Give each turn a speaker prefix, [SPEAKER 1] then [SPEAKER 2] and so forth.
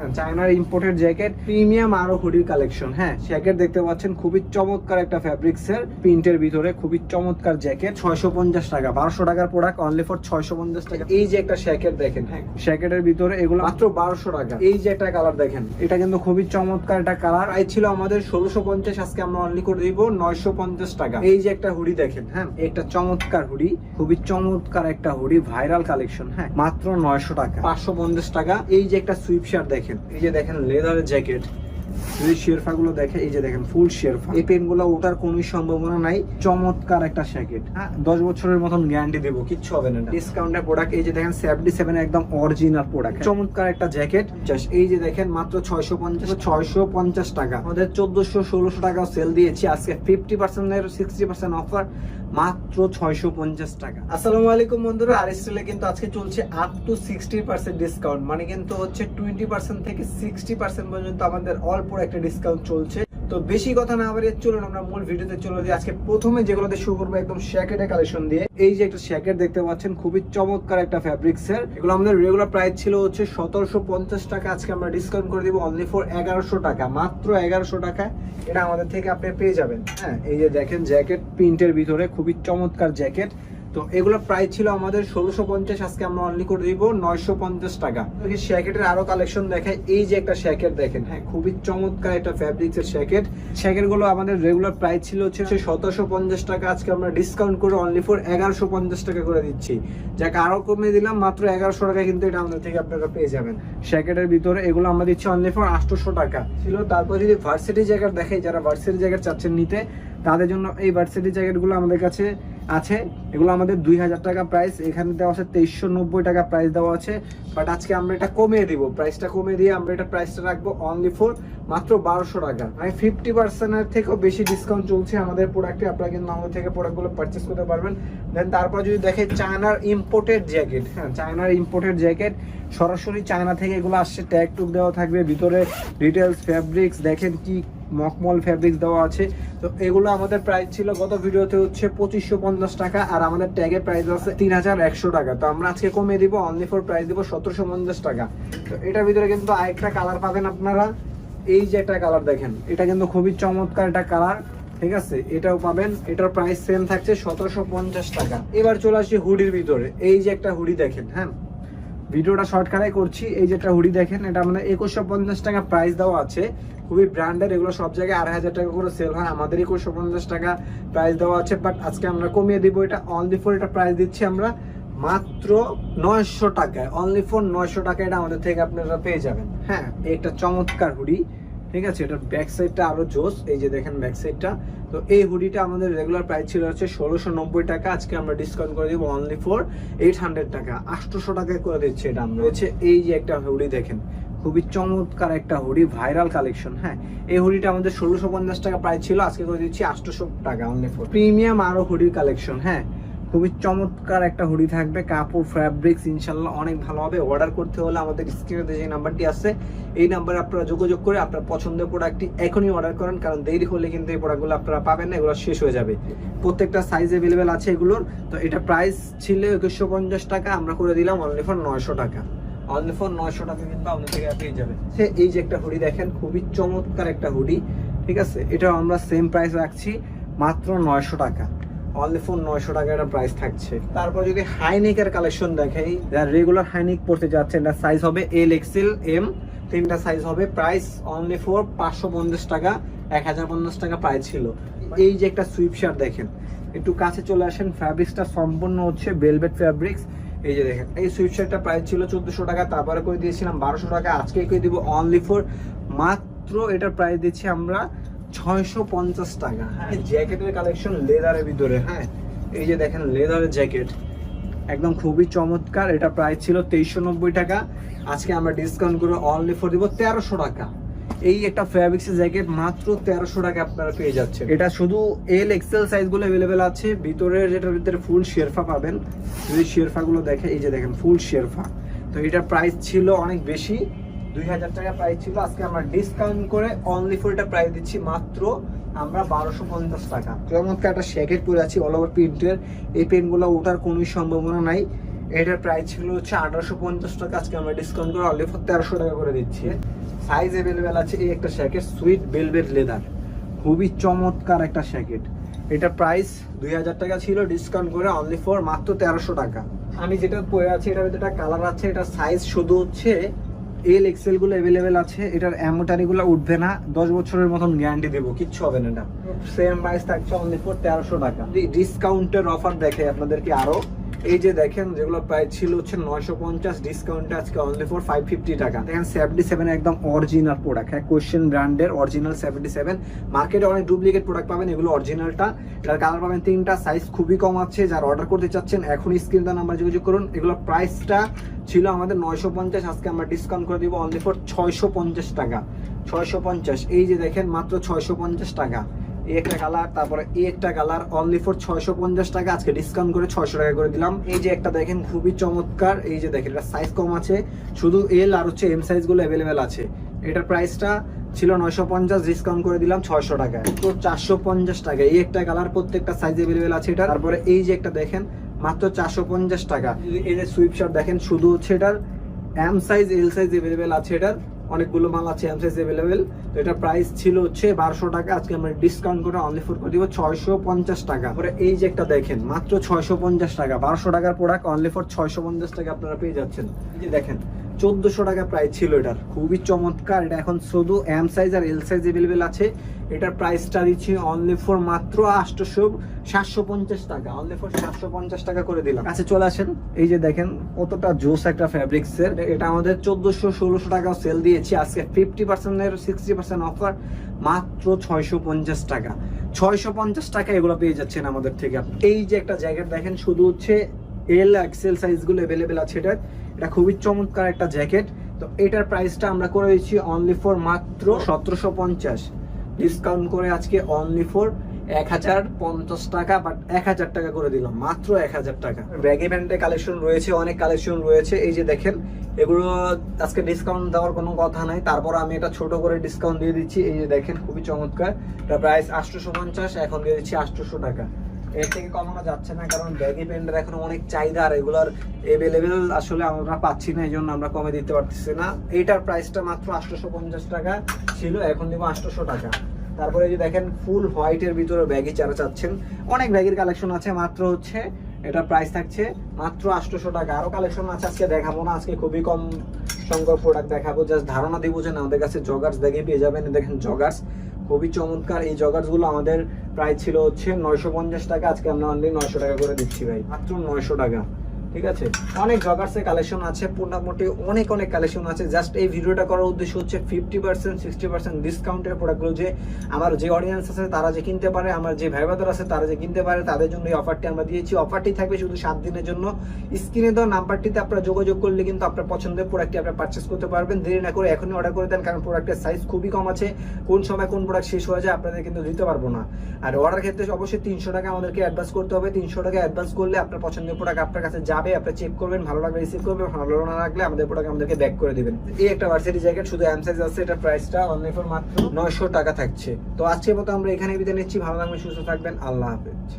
[SPEAKER 1] চায়নার imported jacket premium আরও হুডির collection হ্যাঁ জ্যাকেট দেখতে পাচ্ছেন, খুবই চমৎকার একটা ফ্যাব্রিক্স এর প্রিন্টের ভিতরে, খুবই চমৎকার জ্যাকেট ছয়শো পঞ্চাশ টাকা, বারোশো টাকার প্রোডাক্ট অনলি ফর ছয়শো পঞ্চাশ টাকা। এই যে একটা জ্যাকেট দেখেন হ্যাঁ জ্যাকেটের ভিতরে এগুলো মাত্র বারোশো টাকা। এই যে একটা কালার দেখেন, এটা কিন্তু খুবই চমৎকার একটা কালার এই ছিল আমাদের ষোলোশো পঞ্চাশ, আজকে আমরা অনলি করে দিব নয়শো পঞ্চাশ টাকা। এই যে একটা হুডি দেখেন হ্যাঁ একটা চমৎকার হুডি খুবই চমৎকার একটা হুডি ভাইরাল কালেকশন হ্যাঁ মাত্র নয়শো টাকা। পাঁচশো পঞ্চাশ টাকা। এই যে একটা সুইপ শার্ট দেখেন এই যে দেখেন লেদারের জ্যাকেট যদি শেরফা গুলো দেখে এই যে দেখেন ফুল শেরফা। এই পেনগুলো ওঠার কোনো সম্ভাবনা নাই চমৎকার একটা জ্যাকেট হ্যাঁ। দশ বছরের মতন গ্যারান্টি দেবো কিচ্ছু হবে না ডিসকাউন্টের প্রোডাক্ট এই যে দেখেন সেভেন্টি সেভেন একদম অরিজিনাল প্রোডাক্ট চমৎকার একটা জ্যাকেট এই যে দেখেন মাত্র ছয়শো পঞ্চাশ ছয়শো পঞ্চাশ টাকা। আমাদের চোদ্দশো ষোলোশো টাকা সেল দিয়েছি। আজকে ফিফটি পার্সেন্টের সিক্সটি পার্সেন্ট অফার মাত্র ছয়শো পঞ্চাশ টাকা। আসসালামু আলাইকুম বন্ধুরা আর স্টিলে কিন্তু আজকে চলছে up to sixty percent discount মানে কিন্তু হচ্ছে টোয়েন্টি পার্সেন্ট থেকে সিক্সটি পার্সেন্ট পর্যন্ত আমাদের অল্প একটা ডিসকাউন্ট চলছে। তো বেশি কথা না বাড়িয়ে চলুন আমরা মূল ভিডিওতে চলে যাই। আজকে প্রথমে যেগুলোতে শুরু করব একদম শ্যাকেটের কালেকশন দিয়ে। এই যে একটা শ্যাকেট দেখতে পাচ্ছেন, খুবই চমৎকার একটা ফ্যাব্রিক্স এর। এগুলো আমাদের রেগুলার প্রাইস ছিল হচ্ছে সতেরোশো পঞ্চাশ টাকা। আজকে আমরা ডিসকাউন্ট করে দিব অনলি ফর এগারোশো টাকা, মাত্র এগারোশো টাকা। এটা আমাদের থেকে আপনি পেয়ে যাবেন। হ্যাঁ এই যে দেখেন জ্যাকেট প্রিন্টের ভিতরে খুবই চমৎকার জ্যাকেট তো এগুলো প্রাইস ছিল আমাদের ষোলোশো পঞ্চাশ, আজকে আমরা অনলি করে দিব নয়শো পঞ্চাশ টাকা। শ্যাকেটের আরও কালেকশন দেখায়। এই যে একটা শ্যাকেট দেখেন হ্যাঁ খুবই চমৎকার একটা ফ্যাব্রিক্স এর শ্যাকেট শ্যাকেটগুলো আমাদের রেগুলার প্রাইস ছিল হচ্ছে সতেরোশো পঞ্চাশ টাকা, আজকে আমরা ডিসকাউন্ট করে অনলি ফর এগারোশো পঞ্চাশ টাকা করে দিচ্ছি। যাকে, আরও কমে দিলাম, মাত্র এগারোশো টাকা কিন্তু এটা আমাদের থেকে আপনারা পেয়ে যাবেন। শ্যাকেটের ভিতরে এগুলো আমরা দিচ্ছি অনলি ফর আটশোশো টাকা। ছিল, তারপর যদি ভার্সিটি জ্যাকেট দেখে যারা ভার্সিটি জ্যাকেট চাচ্ছেন নিতে তাদের জন্য এই ভার্সিটি জ্যাকেটগুলো আমাদের কাছে আছে। এগুলো আমাদের দুই হাজার টাকা প্রাইস এখানে দেওয়া আছে তেইশশো নব্বই টাকা প্রাইস দেওয়া আছে। বাট আজকে আমরা এটা কমিয়ে দিব। প্রাইসটা কমিয়ে দিয়ে আমরা এটা প্রাইসটা রাখব অনলি ফোর মাত্র বারোশো টাকা। মানে ফিফটি পার্সেন্টের থেকেও বেশি ডিসকাউন্ট চলছে আমাদের প্রোডাক্টে আপনারা কিন্তু আমাদের থেকে প্রোডাক্টগুলো পারচেস করতে পারবেন। দেন তারপর যদি দেখে চায়নার ইম্পোর্টেড জ্যাকেট হ্যাঁ চায়নার ইম্পোর্টেড জ্যাকেট সরাসরি চায়না থেকে এগুলো আসছে। ট্যাগ টুক দেওয়া থাকবে। ভিতরে ডিটেলস ফ্যাব্রিক্স দেখেন কি মকমল ফ্যাব্রিক্স দেওয়া আছে। তো এগুলো আমাদের প্রাইস ছিল, গত ভিডিওতে হচ্ছে পঁচিশশো পঞ্চাশ টাকা, আর আমাদের ট্যাগের প্রাইস আছে তিন হাজার একশো টাকা। তো আমরা আজকে কমিয়ে দিব অনলি ফর প্রাইস দিব সতেরোশো পঞ্চাশ টাকা। তো এটার ভিতরে কিন্তু আরেকটা কালার পাবেন আপনারা। এই যে একটা কালার দেখেন, এটা কিন্তু খুবই চমৎকার একটা কালার ঠিক আছে? এটাও পাবেন, এটার প্রাইস সেম থাকছে সতেরোশো পঞ্চাশ টাকা। এবার চলে আসি হুডির ভিতরে। এই যে একটা হুডি দেখেন হ্যাঁ? ভিডিওটা শর্টকাটে করছি এই যেটা হুডি দেখেন এটা মানে একুশশো পঞ্চাশ টাকা প্রাইস দেওয়া আছে। খুবই ব্র্যান্ডের এগুলো সব জায়গায় আড়াই হাজার টাকা করে সেল হয় আমাদের একুশশো পঞ্চাশ টাকা প্রাইস দেওয়া আছে বাট আজকে আমরা কমিয়ে দিব এটা অনলি ফোর এটা প্রাইস দিচ্ছি আমরা মাত্র নয়শো টাকায় অনলি ফোর নয়শো টাকা এটা আমাদের থেকে আপনারা পেয়ে যাবেন। হ্যাঁ। এটা চমৎকার হুডি। ঠিক আছে? এটার ব্যাক সাইডটা আরও জোস। এই যে দেখেন ব্যাক সাইডটা তো এই হুডিটা আমাদের রেগুলার প্রাইস ছিল হচ্ছে ষোলোশো নব্বই টাকা। আজকে আমরা ডিসকাউন্ট করে দিব অনলি ফর এইট হান্ড্রেড টাকা। আটশোশো টাকায় করে দিচ্ছে এটা আমরা। হচ্ছে এই যে একটা হুডি দেখেন। খুবই চমৎকার একটা হুডি ভাইরাল কালেকশন হ্যাঁ? এই হুডিটা আমাদের ষোলোশো পঞ্চাশ টাকা প্রাইস ছিল। আজকে করে দিচ্ছি আটশোশো টাকা অনলি ফর প্রিমিয়াম আরও হুডির কালেকশন হ্যাঁ? খুবই চমৎকার একটা হুডি থাকবে কাপড় ফ্যাব্রিক্স ইনশাল্লাহ অনেক ভালো হবে। অর্ডার করতে হলে আমাদের স্ক্রিনে যে নাম্বারটি আছে, এই নাম্বারে আপনারা যোগাযোগ করে আপনার পছন্দের প্রোডাক্টটি এখনই অর্ডার করেন, কারণ দেরি হলে কিন্তু এই প্রোডাক্টগুলো আপনারা পাবেন না, এগুলো শেষ হয়ে যাবে। প্রত্যেকটা সাইজ অ্যাভেলেবেল আছে এগুলোর, তো এটা প্রাইস ছিল একুশশো পঞ্চাশ টাকা, আমরা করে দিলাম অনলি ফর নয়শো টাকা। অনলি ফর নয়শো টাকা কিন্তু আপনার থেকে পেয়ে যাবে সে এই যে একটা হুডি দেখেন, খুবই চমৎকার একটা হুডি, ঠিক আছে? এটা আমরা সেম প্রাইস রাখছি, মাত্র নয়শো টাকা। অনলি ফোর নয়শো টাকা একটা প্রাইস থাকছে। তারপর যদি হাইনিকের কালেকশন দেখাই, যারা রেগুলার হাইনিক পড়তে যাচ্ছেন এটা সাইজ হবে এল এক্সেল এম তিনটা সাইজ হবে প্রাইস অনলি ফোর পাঁচশো পঞ্চাশ টাকা, এক হাজার পঞ্চাশ টাকা প্রাইস ছিল। এই যে একটা সুইপ শার্ট দেখেন, একটু কাছে চলে আসেন ফ্যাব্রিক্সটা সম্পূর্ণ হচ্ছে ভেলভেট ফ্যাব্রিক্স এই যে দেখেন, এই সুইপ শার্টটা প্রাইস ছিল চোদ্দশো টাকা, তারপরে করে দিয়েছিলাম বারোশো টাকা, আজকে করে দিব অনলি ফোর মাত্র এটার প্রাইস দিচ্ছি আমরা ছয়শো পঞ্চাশ টাকা। হ্যাঁ জ্যাকেটের কালেকশন লেদারের ভিতরে হ্যাঁ? এই যে দেখেন লেদারের জ্যাকেট। একদম খুবই চমৎকার। এটা প্রাইস ছিল তেইশশো নব্বই টাকা। আজকে আমরা ডিসকাউন্ট করে অনলি ফর দিব তেরোশো টাকা। এই একটা ফ্যাব্রিক্সের জ্যাকেট মাত্র তেরোশো টাকা আপনারা পেয়ে যাচ্ছে এটা শুধু এল এক্সেল সাইজগুলো অ্যাভেলেবেল আছে। ভিতরের যেটার ভিতরে ফুল শেরফা পাবেন, যদি শেরফাগুলো দেখে, এই যে দেখেন ফুল শেরফা। তো এটা প্রাইস ছিল অনেক বেশি। দুই হাজার টাকা প্রাইস ছিল। আজকে আমরা ডিসকাউন্ট করে অনলি ফর এটা প্রাইস দিচ্ছি। মাত্র আমরা বারোশো পঞ্চাশ টাকা। চমৎকার একটা শ্যাকেট পরে আছি অল ওভার প্রিন্টের এই পেনগুলো ওঠার কোনো সম্ভাবনা নাই। এটার প্রাইস ছিল হচ্ছে আঠারোশো পঞ্চাশ টাকা। আজকে আমরা ডিসকাউন্ট করে অনলি ফর তেরোশো টাকা করে দিচ্ছি। সাইজ অ্যাভেলেবেল আছে এই একটা শ্যাকেট সুইট বেলভেট লেদার খুবই চমৎকার একটা শ্যাকেট এটা প্রাইস দুই হাজার টাকা ছিল। ডিসকাউন্ট করে অনলি ফর মাত্র তেরোশো টাকা। আমি যেটা পরে আছি, এটার ভিতরে কালার আছে। এটা সাইজ শুধু হচ্ছে এল এক্সেলগুলো অ্যাভেলেবেল আছে, এটার অ্যামোটারি গুলো উঠবে না, দশ বছরের মতন গ্যারান্টি দেবো, কিচ্ছু হবে না। সেম প্রাইস থাকছে অনলি ফর তেরোশো টাকা। ডিসকাউন্টের অফার দেখে আপনাদেরকে আরও। এই যে দেখেন, যেগুলো প্রাইস ছিল হচ্ছে নয়শো পঞ্চাশ ডিসকাউন্টে আজকে অনলি ফর ফাইভ ফিফটি টাকা। দেখেন সেভেন্টি সেভেন একদম অরিজিনাল প্রোডাক্ট হ্যাঁ কোয়েশ্চেন ব্র্যান্ডের অরিজিনাল সেভেন্টি সেভেন মার্কেটে অনেক ডুপ্লিকেট প্রোডাক্ট পাবেন, এগুলো অরিজিনালটা এটার কালার পাবেন তিনটা সাইজ খুবই কম আছে। যারা অর্ডার করতে চাচ্ছেন এখন স্ক্রিন দা নাম্বার যোগাযোগ করুন। এগুলো প্রাইসটা ছিল আমাদের নয়শো পঞ্চাশ, আজকে আমরা ডিসকাউন্ট করে দিব অনলি ফর ছয়শো পঞ্চাশ টাকা। ছয়শো পঞ্চাশ, এই যে দেখেন মাত্র ছয়শো পঞ্চাশ টাকা। এই একটা কালার, তারপরে এই একটা কালার অনলি ফর ছয়শো পঞ্চাশ টাকা। আজকে ডিসকাউন্ট করে ছয়শো টাকা করে দিলাম। এই যে একটা দেখেন, খুবই চমৎকার। এই যে দেখেন, এটা সাইজ কম আছে। শুধু এল আর হচ্ছে এম সাইজগুলো অ্যাভেলেবেল আছে। এটার প্রাইসটা ছিল নয়শো পঞ্চাশ ডিসকাউন্ট করে দিলাম ছয়শো টাকায়। তো চারশো পঞ্চাশ টাকা। এই একটা কালার প্রত্যেকটা সাইজ অ্যাভেলেবেল আছে এটা তারপরে এই যে একটা দেখেন, মাত্র চারশো পঞ্চাশ টাকা। এই যে সুইপ শার্ট দেখেন, শুধু হচ্ছে এটার M size L size available আছে এটার। অনেকগুলো মাল আছে এম সাইজ অ্যাভেলেবেল তো এটা প্রাইস ছিল হচ্ছে বারোশো টাকা। আজকে আমরা ডিসকাউন্ট করে অনলি ফোর করে দিব ছয়শো পঞ্চাশ টাকা। পরে এই যে একটা দেখেন, মাত্র ছয়শো পঞ্চাশ টাকা। বারোশো টাকার প্রোডাক্ট অনলি ফোর ছয়শো পঞ্চাশ টাকা আপনারা পেয়ে যাচ্ছেন। এই যে দেখেন চোদ্দশো টাকা প্রাইস ছিল এটার। খুবই চমৎকার। এটা এখন শুধু এম সাইজ আর এল সাইজ অ্যাভেলেবেল আছে। এটার প্রাইসটা দিচ্ছি অনলি ফর মাত্র আটশোশো সাতশো পঞ্চাশ টাকা। অনলি ফর সাতশো পঞ্চাশ টাকা করে দিলাম। কাছে চলে আসেন। এই যে দেখেন, কতটা জোস একটা ফ্যাব্রিক্স এর। এটা আমাদের চোদ্দশো ষোলোশো টাকা সেল দিয়েছি। আজকে ফিফটি পার্সেন্টের সিক্সটি পার্সেন্ট অফার মাত্র ছয়শো পঞ্চাশ টাকা। ছয়শো পঞ্চাশ টাকা এগুলো পেয়ে যাচ্ছেন আমাদের থেকে। এই যে একটা জ্যাকেট দেখেন, শুধু হচ্ছে এল এক্সেল সাইজগুলো অ্যাভেলেবেল আছে এটা এটা খুবই চমৎকার একটা জ্যাকেট। তো এটার প্রাইসটা আমরা করে দিচ্ছি অনলি ফর মাত্র সতেরোশো পঞ্চাশ। ডিসকাউন্ট করে আজকে অনলি ফর এক হাজার পঞ্চাশ টাকা বাট এক হাজার টাকা করে দিলাম, মাত্র এক হাজার টাকা। ব্যাগি প্যান্টের কালেকশন রয়েছে, অনেক কালেকশন রয়েছে। এই যে দেখেন, এগুলো আজকে ডিসকাউন্ট দেওয়ার কোনো কথা নাই। তারপর আমি এটা ছোট করে ডিসকাউন্ট দিয়ে দিচ্ছি। এই যে দেখেন, খুবই চমৎকার। এটা প্রাইস আটশোশো পঞ্চাশ, এখন দিয়ে দিচ্ছি আটশোশো টাকা। এর থেকে কমানো যাচ্ছে না, কারণ ব্যাগি প্যান্টের এখন অনেক চাহিদা আর এগুলোর এভেলেবেল আসলে আমরা পাচ্ছি না এই জন্য আমরা কমে দিতে পারতেছি না। এইটার প্রাইসটা মাত্র আটশোশো পঞ্চাশ টাকা ছিল, এখন দিব আটশোশো টাকা। তারপরে যে দেখেন ফুল হোয়াইটের ভিতরে ব্যাগি চারা চাচ্ছেন, অনেক ব্যাগের কালেকশন আছে, মাত্র হচ্ছে এটার প্রাইস থাকছে মাত্র আটশোশো টাকা। আরও কালেকশন আছে, আজকে দেখাবো না, আজকে খুবই কম সংখ্যক প্রোডাক্ট দেখাবো। জাস্ট ধারণা দিব যে না, আমাদের কাছে জগার্স ব্যাগে পেয়ে যাবেন। দেখেন জগার্স খুবই চমৎকার। এই জগার্সগুলো আমাদের প্রায় ছিল হচ্ছে নয়শো পঞ্চাশ টাকা, আজকে আমরা অনলি নয়শো টাকা করে দিচ্ছি ভাই। মাত্র নয়শো টাকা। ঠিক আছে? অনেক জগার্সের কালেকশন আছে মোটামুটি অনেক অনেক কালেকশন আছে। জাস্ট এই ভিডিওটা করার উদ্দেশ্য হচ্ছে ফিফটি পার্সেন্ট সিক্সটি পার্সেন্ট ডিসকাউন্টের প্রোডাক্টগুলো যে আমার যে অডিয়েন্স আছে, তারা যে কিনতে পারে, আমার যে ভাই বাদার আছে, তারা যে কিনতে পারে, তাদের জন্য এই অফারটি আমরা দিয়েছি। অফারটি থাকবে শুধু সাত দিনের জন্য। স্ক্রিনে দেওয়া নাম্বারটিতে আপনারা যোগাযোগ করলে কিন্তু আপনার পছন্দের প্রোডাক্টটি আপনারা পারচেস করতে পারবেন। দেরি না করে এখনই অর্ডার করে দেন, কারণ প্রোডাক্টের সাইজ খুবই কম আছে। কোন সময় কোন প্রোডাক্ট শেষ হয়ে যায়, আপনাদের কিন্তু দিতে পারব না। আর অর্ডার ক্ষেত্রে অবশ্যই তিনশো টাকা আমাদেরকে অ্যাডভান্স করতে হবে। তিনশো টাকা অ্যাডভান্স করলে আপনার পছন্দের প্রোডাক্ট আপনার কাছে যাবে। আপনি চেক করবেন, ভালো লাগবে রিসিভ করবেন, ভালো না লাগলে আমাদের প্রোডাক্ট আমাদেরকে ব্যাক করে দিবেন। এই একটা ভার্সিটি জ্যাকেট শুধু এম সাইজ আছে, এটা প্রাইসটা অনলি ফর মাত্র নয়শো টাকা থাকছে। তো আজকের মতো আমরা এখানে বিদায় নিচ্ছি, ভালো লাগবে সুস্থ থাকবেন, আল্লাহ হাফেজ।